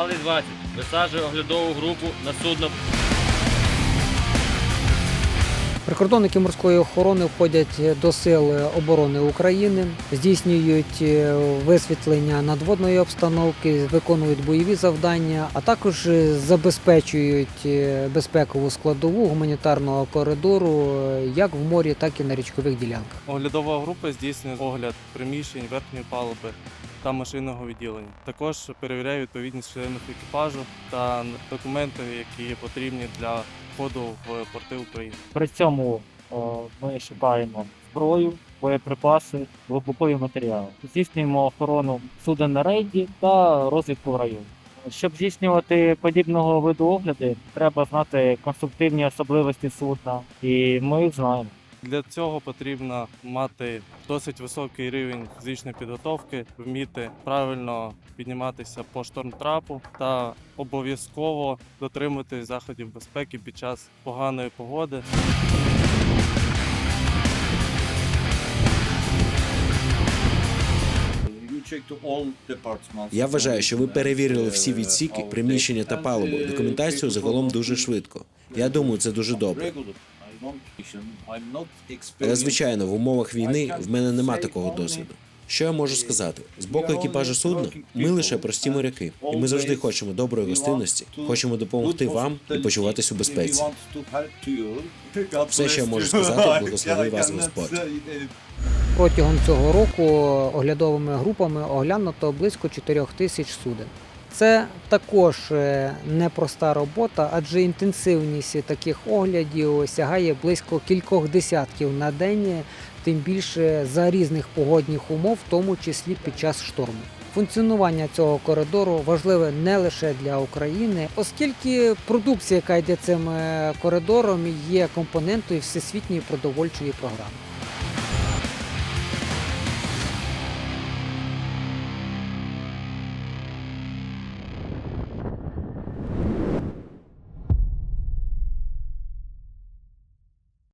Малий 20 висаджує оглядову групу на судно Прикордонники морської охорони входять до сил оборони України, здійснюють е, висвітлення надводної обстановки, виконують бойові завдання, а також забезпечують е, безпекову складову гуманітарного коридору е, як в морі, так і на річкових ділянках. Оглядова група здійснює огляд приміщень верхньої палуби та машинного відділення. Також перевіряє відповідність членів екіпажу та документи, які потрібні для входу в порти України. При цьому о, ми шукаємо зброю, боєприпаси, вибухові матеріали. Здійснюємо охорону суден на рейді та розвідку в районі. Щоб здійснювати подібного виду огляди, треба знати конструктивні особливості судна, і ми їх знаємо. Для цього потрібно мати досить високий рівень фізичної підготовки, вміти правильно підніматися по штормтрапу та обов'язково дотримуватись заходів безпеки під час поганої погоди. Я вважаю, що ви перевірили всі відсіки, приміщення та палубу, документацію загалом дуже швидко. Я думаю, це дуже добре. Але звичайно, в умовах війни в мене нема такого досвіду. Що я можу сказати? З боку екіпажу судна ми лише прості моряки, і ми завжди хочемо доброї гостинності, хочемо допомогти вам і почуватись у безпеці. Все, що я можу сказати, благослови вас Господь. Протягом цього року оглядовими групами оглянуто близько 4 тисяч суден. Це також е, непроста робота, адже інтенсивність таких оглядів сягає близько кількох десятків на день, тим більше за різних погодних умов, в тому числі під час шторму. Функціонування цього коридору важливе не лише для України, оскільки продукція, яка йде цим е, коридором, є компонентою всесвітньої продовольчої програми.